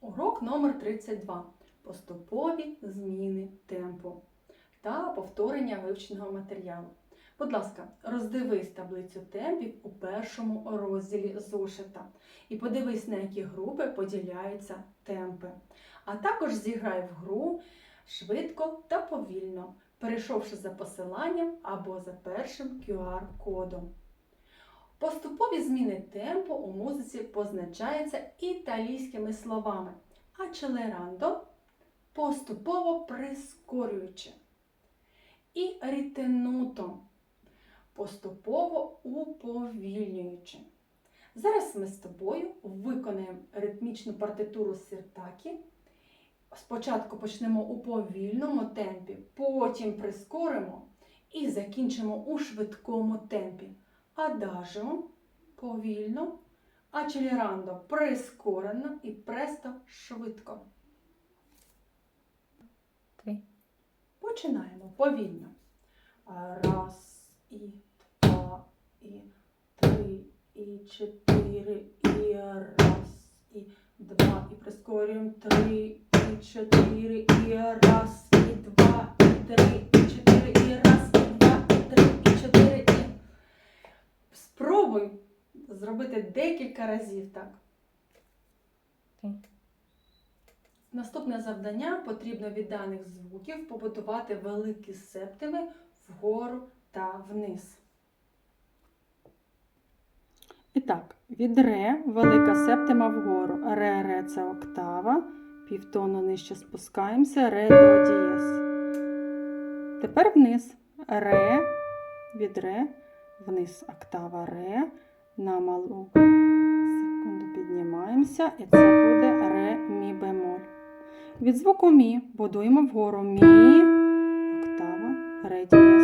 Урок номер 32. Поступові зміни темпу та повторення вивченого матеріалу. Будь ласка, роздивись таблицю темпів у першому розділі зошита і подивись, на які групи поділяються темпи. А також зіграй в гру швидко та повільно, перейшовши за посиланням або за першим QR-кодом. Поступові зміни темпу у музиці позначаються італійськими словами accelerando – поступово прискорюючи, і ritenuto – поступово уповільнюючи. Зараз ми з тобою виконаємо ритмічну партитуру сіртакі. Спочатку почнемо у повільному темпі, потім прискоримо і закінчимо у швидкому темпі. Адажіо повільно, accelerando прискорено і престо швидко. Три. Починаємо повільно. Раз, і два, і три, і чотири, і раз, і два, і прискорюємо три, і чотири, і раз, і два, і три, і чотири, і раз, і три, і чотири, і. Спробуй зробити декілька разів так. Наступне завдання потрібно від даних звуків побудувати великі септими вгору та вниз. І так, від ре велика септима вгору. Ре, ре це октава. Півтону нижче спускаємося. Ре до дієс. Тепер вниз. Ре, від ре, вниз октава ре. На малу секунду піднімаємося. І це буде ре, мі бемоль. Від звуку мі будуємо вгору мі, октава, ре дієс.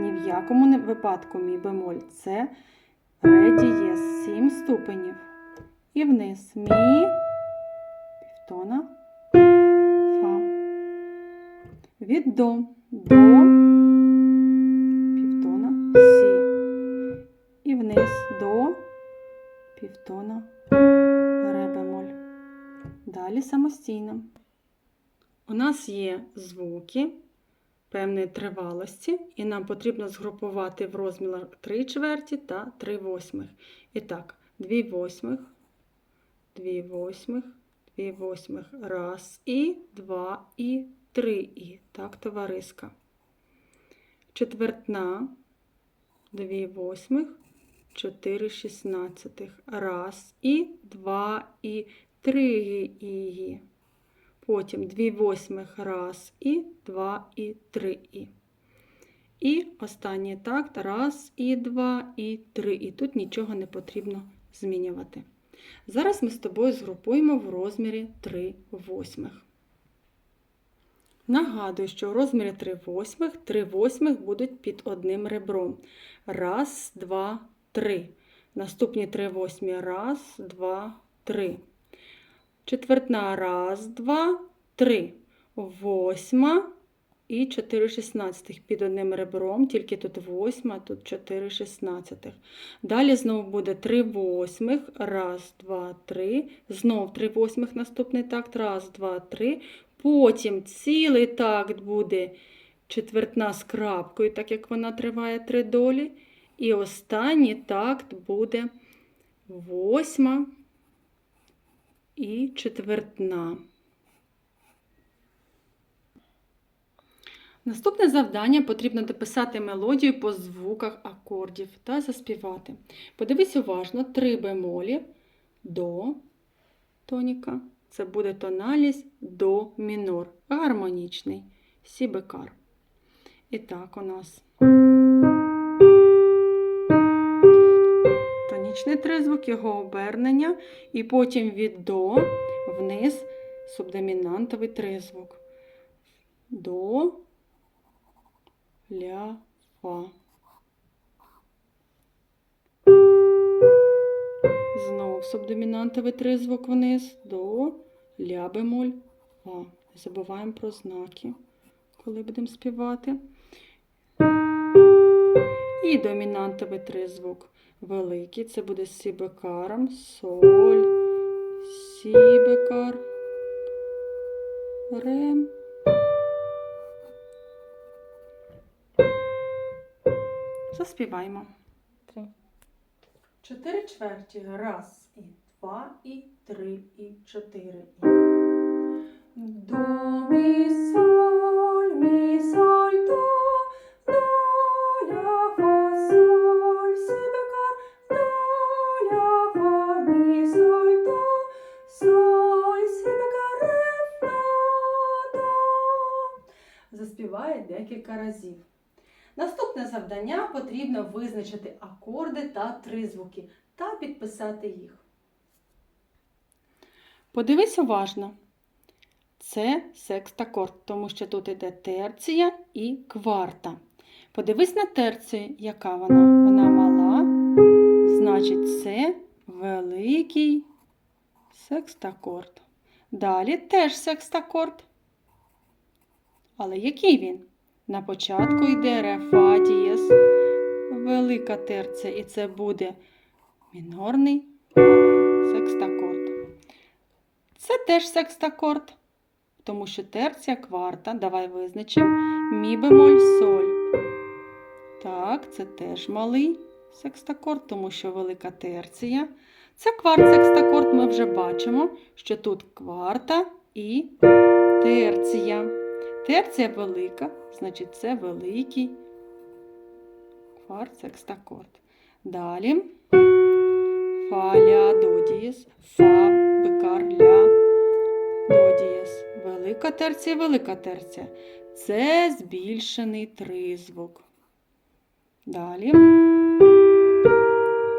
Ні в якому випадку мі бемоль. Це ре дієс, сім ступенів. І вниз мі, півтона, фа. Від до, до, півтона, ре бемоль. Далі самостійно. У нас є звуки певної тривалості, і нам потрібно згрупувати в розмірах 3 чверті та 3 восьмих. І так, 2 восьмих, 2 восьмих, 2 восьмих, раз і, два і, три і. Так, товариска. Четвертна, 2 восьмих, 4 шістнадцятих, раз і, два і, три і. Потім 2 восьмих раз і, два і, три і. І останній такт раз і два і три. І тут нічого не потрібно змінювати. Зараз ми з тобою згрупуємо в розмірі 3 восьмих. Нагадую, що в розмірі 3 восьмих 3 восьмих будуть під одним ребром. Раз, два, три. Наступні 3 восьмі. Раз, два, три. Четвертна раз, два, три. Восьма і 4 шістнадцятих під одним ребром, тільки тут восьма, тут 4 шістнадцятих. Далі знову буде 3 восьмих, раз, два, три. Знов 3 восьмих наступний такт, раз, два, три. Потім цілий такт буде четвертна з крапкою, так як вона триває три долі. І останній такт буде восьма і четвертна. Наступне завдання потрібно дописати мелодію по звуках акордів та заспівати. Подивись уважно, три бемолі до тоніка. Це буде тональність до мінор. Гармонічний. Сі бекар. І так у нас. Тризвук, його обернення, і потім від до вниз субдомінантовий тризвук. До, ля, фа. Знов субдомінантовий тризвук вниз до ля бемоль, фа. Не забуваємо про знаки, коли будемо співати. І домінантовий тризвук великий. Це буде сі бекаром, соль, сі бекар, ре. Заспіваємо. Три. Чотири чверті. Раз і два, і три, і чотири. І. До, мі, декілька разів. Наступне завдання потрібно визначити акорди та тризвуки та підписати їх. Подивись уважно. Це секстакорд, тому що тут іде терція і кварта. Подивись на терцію, яка вона? Вона мала, значить, це великий секстакорд. Далі теж секстакорд. Але який він? На початку йде ре, фа, дієс, велика терція, і це буде мінорний секстакорд. Це теж секстакорд, тому що терція кварта. Давай визначимо мі бемоль соль. Так, це теж малий секстакорд, тому що велика терція. Це кварт секстакорд, ми вже бачимо, що тут кварта і терція. Терція велика, значить це великий кварт секстакорд. Далі фа, ля, до дієс, фа, бекар, ля, до дієс. Велика терція, велика терція. Це збільшений тризвук. Далі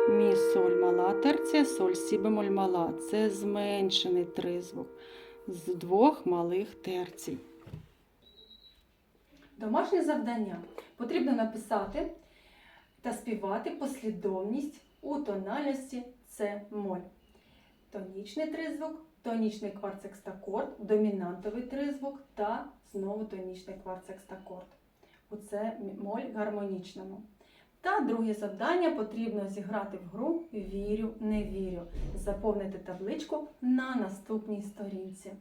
мі, соль, мала терція, соль, сі, бемоль, мала. Це зменшений тризвук з двох малих терцій. Домашнє завдання. Потрібно написати та співати послідовність у тональності С моль. Тонічний тризвук, тонічний кварт-секстакорд, домінантовий тризвук та знову тонічний кварт-секстакорд. У С моль гармонічному. Та друге завдання потрібно зіграти в гру Вірю, не вірю. Заповнити табличку на наступній сторінці.